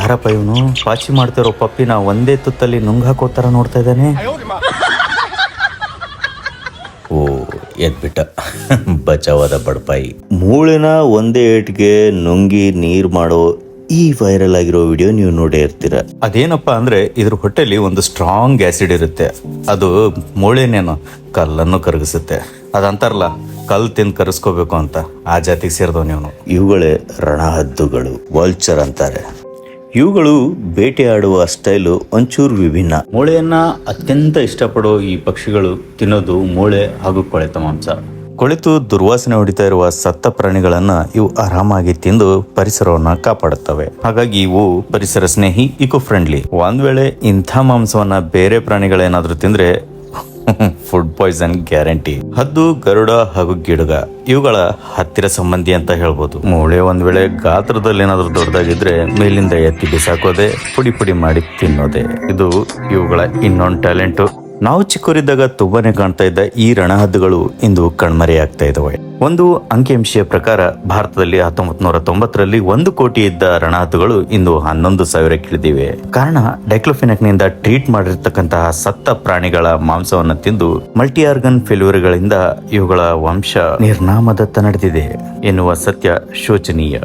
ಯಾರಪ್ಪ ಇವನು? ಪಾಚಿ ಮಾಡ್ತಿರೋ ಪಪ್ಪಿನ ಒಂದೇ ತುತ್ತಲ್ಲಿ ನುಂಗ್ ಹಾಕೋತರ ನೋಡ್ತಾ ಇದ್ದಾನೆ. ಓ ಎದ್ಬಿಟ್ಟ. ಬಚಾವಾದ ಬಡಪಾಯಿ. ಮೂಳಿನ ಒಂದೇ ಏಟ್ಗೆ ನುಂಗಿ ನೀರ್ ಮಾಡೋ ಈ ವೈರಲ್ ಆಗಿರೋ ವಿಡಿಯೋ ನೀವು ನೋಡೇ ಇರ್ತೀರ. ಅದೇನಪ್ಪ ಅಂದ್ರೆ ಇದ್ರ ಹೊಟ್ಟೆಲಿ ಒಂದು ಸ್ಟ್ರಾಂಗ್ ಆಸಿಡ್ ಇರುತ್ತೆ. ಅದು ಮೂಳೆನೇನು ಕಲ್ಲನ್ನು ಕರಗಿಸುತ್ತೆ. ಅದಂತಾರಲ್ಲ ಕಲ್ ತಿಂದು ಕರಗಿಸ್ಕೋಬೇಕು ಅಂತ. ಆ ಜಾತಿಗೆ ಸೇರಿದವ್ ನೀವು ಇವುಗಳೇ ರಣಹದ್ದುಗಳು. ವಲ್ಚರ್ ಅಂತಾರೆ. ಇವುಗಳು ಬೇಟೆಯಾಡುವ ಸ್ಟೈಲು ಒಂಚೂರು ವಿಭಿನ್ನ. ಮೂಳೆಯನ್ನ ಅತ್ಯಂತ ಇಷ್ಟಪಡೋ ಈ ಪಕ್ಷಿಗಳು ತಿನ್ನೋದು ಮೂಳೆ ಹಾಗೂ ಕೊಳೆತ ಮಾಂಸ. ಕೊಳೆತು ದುರ್ವಾಸನೆ ಹೊಡಿತಾ ಇರುವ ಸತ್ತ ಪ್ರಾಣಿಗಳನ್ನ ಇವು ಆರಾಮಾಗಿ ತಿಂದು ಪರಿಸರವನ್ನ ಕಾಪಾಡುತ್ತವೆ. ಹಾಗಾಗಿ ಇವು ಪರಿಸರ ಸ್ನೇಹಿ ಇಕೋ ಫ್ರೆಂಡ್ಲಿ ಒಂದ್ ವೇಳೆ ಇಂಥ ಮಾಂಸವನ್ನ ಬೇರೆ ಪ್ರಾಣಿಗಳೇನಾದ್ರೂ ತಿಂದ್ರೆ ಫುಡ್ ಪಾಯ್ಸನ್ ಗ್ಯಾರಂಟಿ ಹದ್ದು, ಗರುಡ ಹಾಗೂ ಗಿಡಗ, ಇವುಗಳ ಹತ್ತಿರ ಸಂಬಂಧಿ ಅಂತ ಹೇಳ್ಬೋದು. ಮೂಳೆ ಒಂದ್ ವೇಳೆ ಗಾತ್ರದಲ್ಲಿ ಏನಾದ್ರೂ ದೊಡ್ಡದಾಗಿದ್ರೆ ಮೇಲಿಂದ ಎತ್ತಿ ಬಿಸಾಕೋದೆ, ಪುಡಿ ಪುಡಿ ಮಾಡಿ ತಿನ್ನೋದೆ. ಇದು ಇವುಗಳ ಇನ್ನೊಂದು ಟ್ಯಾಲೆಂಟ್ ನಾವು ಚಿಕ್ಕವರಿದ್ದಾಗ ತುಂಬಾನೇ ಕಾಣ್ತಾ ಇದ್ದ ಈ ರಣಹದ್ದುಗಳು ಇಂದು ಕಣ್ಮರೆಯಾಗ್ತಾ ಇದ್ದಾವೆ. ಒಂದು ಅಂಕಿಅಂಶೆಯ ಪ್ರಕಾರ ಭಾರತದಲ್ಲಿ ಹತ್ತೊಂಬತ್ ನೂರ ತೊಂಬತ್ತರಲ್ಲಿ ಒಂದು ಕೋಟಿ ಇದ್ದ ರಣಹದ್ದುಗಳು ಇಂದು ಹನ್ನೊಂದು ಸಾವಿರಕ್ಕಿಳಿದಿವೆ ಕಾರಣ ಡೈಕ್ಲೋಫಿನಕ್ನಿಂದ ಟ್ರೀಟ್ ಮಾಡಿರ್ತಕ್ಕಂತಹ ಸತ್ತ ಪ್ರಾಣಿಗಳ ಮಾಂಸವನ್ನು ತಿಂದು ಮಲ್ಟಿ ಆರ್ಗನ್ ಫೇಲ್ಯೂರ್ಗಳಿಂದ ಇವುಗಳ ವಂಶ ನಿರ್ನಾಮದತ್ತ ನಡೆದಿದೆ ಎನ್ನುವ ಸತ್ಯ ಶೋಚನೀಯ.